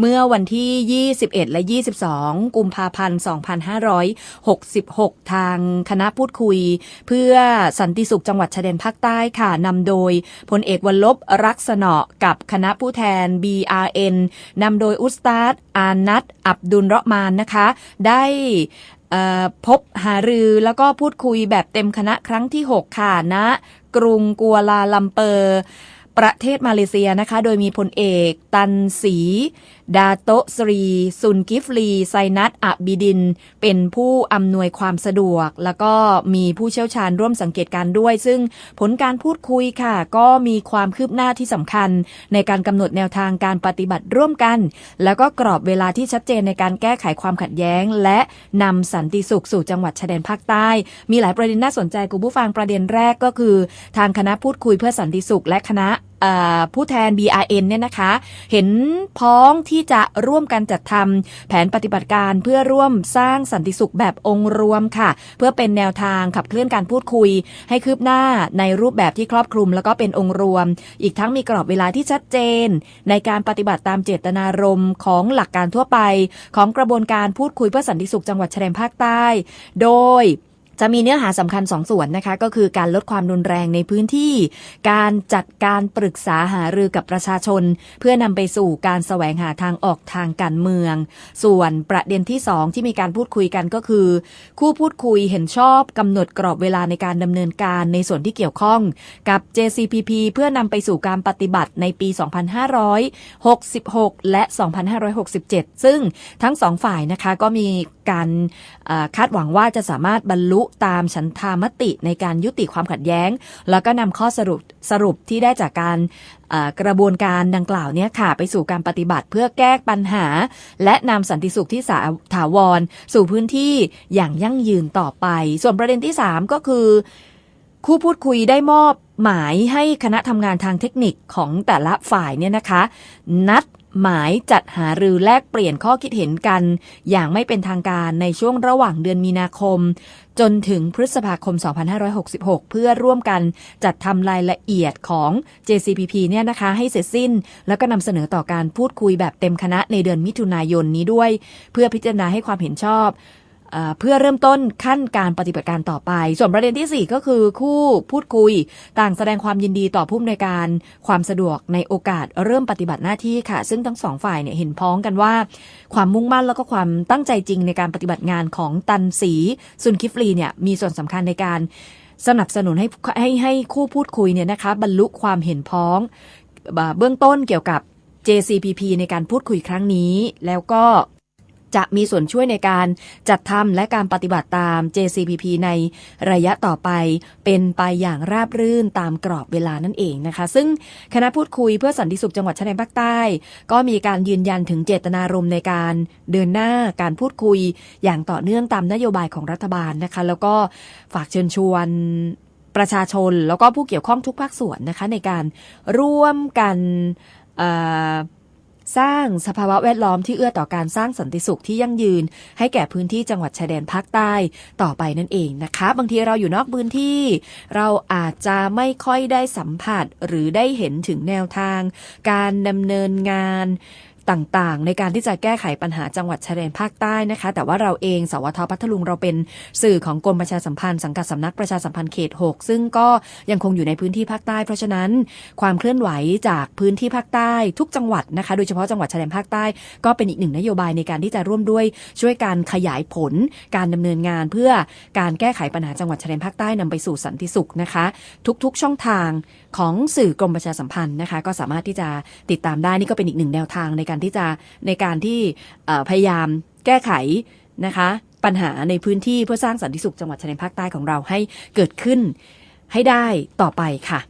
เมื่อวันที่ 21 และ 22 กุมภาพันธ์ 2566 ทางคณะพูดคุย เพื่อสันติสุขจังหวัดชายแดนภาคใต้ค่ะ นำโดยพลเอกวันลบรักษณะกับคณะผู้แทน BRN นำโดยอุสตาดอานัทอับดุลเราะมานนะคะ ได้พบหารือแล้วก็พูดคุยแบบเต็มคณะครั้งที่ 6 ค่ะณกรุงกัวลาลัมเปอร์ ประเทศมาเลเซียนะคะ โดยมีพลเอก ตันสี ดาโตสรี ซุนกิฟลี ไซนัตอับิดิน เป็นผู้อำนวยความสะดวก แล้วก็มีผู้เชี่ยวชาญร่วมสังเกตการด้วย ซึ่งผลการพูดคุยค่ะ ก็มีความคืบหน้าที่สำคัญ ในการกำหนดแนวทางการปฏิบัติร่วมกัน แล้วก็กรอบเวลาที่ชัดเจนในการแก้ไขความขัดแย้ง และนำสันติสุขสู่จังหวัดชายแดนภาคใต้ มีหลายประเด็นน่าสนใจคุณผู้ฟังประเด็นแรกก็คือ ทางคณะพูดคุยเพื่อสันติสุขและคณะ ผู้แทน BRN เนี่ยนะคะ เห็นพ้องที่จะร่วมกันจัดทำแผนปฏิบัติการเพื่อร่วมสร้างสันติสุขแบบองค์รวมค่ะ เพื่อเป็นแนวทางขับเคลื่อนการพูดคุย ให้คืบหน้าในรูปแบบที่ครอบคลุม แล้วก็เป็นองค์รวม อีกทั้งมีกรอบเวลาที่ชัดเจน ในการปฏิบัติตามเจตนารมณ์ของหลักการทั่วไป ของกระบวนการพูดคุยเพื่อสันติสุขจังหวัดชายแดนภาคใต้ โดย จะมีเนื้อหาสำคัญสองส่วนนะคะ ก็คือการลดความรุนแรงในพื้นที่ การจัดการปรึกษาหารือกับประชาชน เพื่อนำไปสู่การแสวงหาทางออกทางการเมือง ส่วนประเด็นที่สองที่มีการพูดคุยกันก็คือ คู่พูดคุยเห็นชอบกำหนดกรอบเวลาในการดำเนินการในส่วนที่เกี่ยวข้องกับ JCPP เพื่อนำไปสู่การปฏิบัติในปี 2566 และ 2567 ซึ่งทั้งสองฝ่ายนะคะก็มีการคาดหวังว่าจะสามารถบรรลุตามฉันทามติในการยุติความขัดแย้ง แล้วก็นำข้อสรุปสรุปที่ได้จากการกระบวนการดังกล่าวเนี่ยค่ะ ไปสู่การปฏิบัติเพื่อแก้ปัญหา และนำสันติสุขที่สาถาวร สู่พื้นที่อย่างยั่งยืนต่อไป ส่วนประเด็นที่ 3 ก็คือ คู่พูดคุยได้มอบหมายให้คณะทำงานทางเทคนิคของแต่ละฝ่ายเนี่ยนะคะ นัด หมายจัดหารือแลกเปลี่ยนข้อคิดเห็นกัน อย่างไม่เป็นทางการในช่วงระหว่างเดือนมีนาคม จนถึงพฤษภาคม 2566 เพื่อร่วมกันจัดทำรายละเอียดของ JCPP เนี่ยนะคะให้เสร็จสิ้น แล้วก็นำเสนอต่อการพูดคุยแบบเต็มคณะในเดือนมิถุนายนนี้ด้วย เพื่อพิจารณาให้ความเห็นชอบ เพื่อเริ่มต้นขั้นการปฏิบัติการต่อไป ส่วนประเด็นที่ 4 ก็คือคู่พูดคุย ต่างแสดงความยินดีต่อผู้อำนวยการความสะดวกในโอกาสเริ่มปฏิบัติหน้าที่ค่ะ ซึ่งทั้งสองฝ่ายเนี่ยเห็นพ้องกันว่า ความมุ่งมั่นแล้วก็ความตั้งใจจริงในการปฏิบัติงานของตันสีซุนคิฟลีเนี่ยมีส่วนสำคัญในการสนับสนุนให้ให้ให้คู่พูดคุยเนี่ยนะคะบรรลุความเห็นพ้องเบื้องต้นเกี่ยวกับ JCPP ในการพูดคุยครั้งนี้ แล้วก็ จะมีส่วนช่วยในการจัดทำและการปฏิบัติตาม JCPP ในระยะต่อไป เป็นไปอย่างราบรื่นตามกรอบเวลานั่นเองนะคะ ซึ่งคณะพูดคุยเพื่อสันติสุขจังหวัดชายแดนภาคใต้ ก็มีการยืนยันถึงเจตนารมณ์ในการเดินหน้าการพูดคุยอย่างต่อเนื่องตามนโยบายของรัฐบาลนะคะ แล้วก็ฝากเชิญชวนประชาชนแล้วก็ผู้เกี่ยวข้องทุกภาคส่วนนะคะในการร่วมกันเสร้างสภาวะแวดล้อมที่เอื้อต่อการสร้างสันติสุขที่ยั่งยืน ให้แก่พื้นที่จังหวัดชายแดนภาคใต้ต่อไปนั่นเองนะคะ บางทีเราอยู่นอกพื้นที่ เราอาจจะไม่ค่อยได้สัมผัสหรือได้เห็นถึงแนวทาง การดำเนินงาน ต่างๆ ในการที่จะแก้ไขปัญหาจังหวัดชายแดนภาคใต้นะคะ แต่ว่าเราเองสวทพัทลุงเราเป็นสื่อของกรมประชาสัมพันธ์สังกัดสำนักประชาสัมพันธ์เขต 6 ซึ่งก็ยังคงอยู่ในพื้นที่ภาคใต้ เพราะฉะนั้นความเคลื่อนไหวจากพื้นที่ภาคใต้ทุกจังหวัดนะคะ โดยเฉพาะจังหวัดชายแดนภาคใต้ก็เป็นอีกหนึ่งนโยบายในการที่จะร่วมด้วยช่วยการขยายผล การดำเนินงานเพื่อการแก้ไขปัญหาจังหวัดชายแดนภาคใต้นำไปสู่สันติสุขนะคะ ทุกๆช่องทางของสื่อกรมประชาสัมพันธ์นะคะ ก็สามารถที่จะติดตามได้นี่ก็เป็นอีกหนึ่งแนวทางในการที่จะในการที่พยายามแก้ไขนะคะปัญหาในพื้นที่เพื่อสร้างสันติสุขจังหวัดชายแดนภาคใต้ของเราให้เกิดขึ้นให้ได้ต่อไปค่ะ